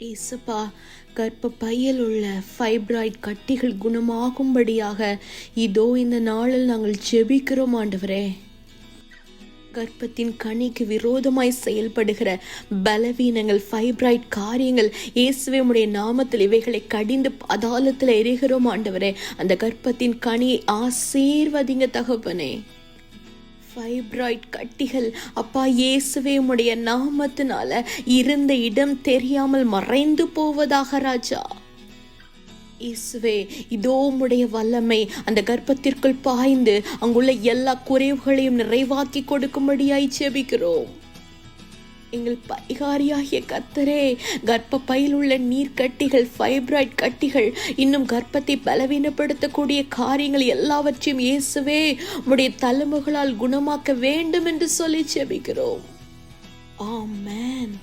ஏசப்பா கர்ப்ப பையில் உள்ள ஃபைப்ராய்ட் கட்டிகள் குணமாகும்படியாக இதோ இந்த நாளில் நாங்கள் ஜெபிக்கிறோம் ஆண்டவரே. கர்ப்பத்தின் கனிக்கு விரோதமாய் செயல்படுகிற பலவீனங்கள் ஃபைப்ராய்ட் காரியங்கள் இயேசுவே உடைய நாமத்தில் இவைகளை கடிந்து அதாலத்தில் எரிகிறோம் ஆண்டவரே. அந்த கர்ப்பத்தின் கனியை ஆசீர்வதிங்க தகப்பனே. ஃபைப்ராய்ட் கட்டிகள். அப்பா இயேசுவே உடைய நாமத்தினால இருந்த இடம் தெரியாமல் மறைந்து போவதாக ராஜா. இயேசுவே இதோ உடைய வல்லமை. அந்த கர்ப்பத்திற்குள் பாய்ந்து அங்குள்ள எல்லா குறைவுகளையும் நிறைவாக்கி கொடுக்கும்படியாய் செபிக்கிறோம் எங்கள் பரிகாரியாகிய கத்தரே கர்ப்ப பையில் உள்ள நீர்க்கட்டிகள் ஃபைப்ராய்ட் கட்டிகள் இன்னும் கர்ப்பத்தை பலவீனப்படுத்தக்கூடிய காரியங்கள் எல்லாவற்றையும் இயேசுவே உடைய தலைமுகளால் குணமாக்க வேண்டும் என்று சொல்லி செபிக்கிறோம் ஆமேன்.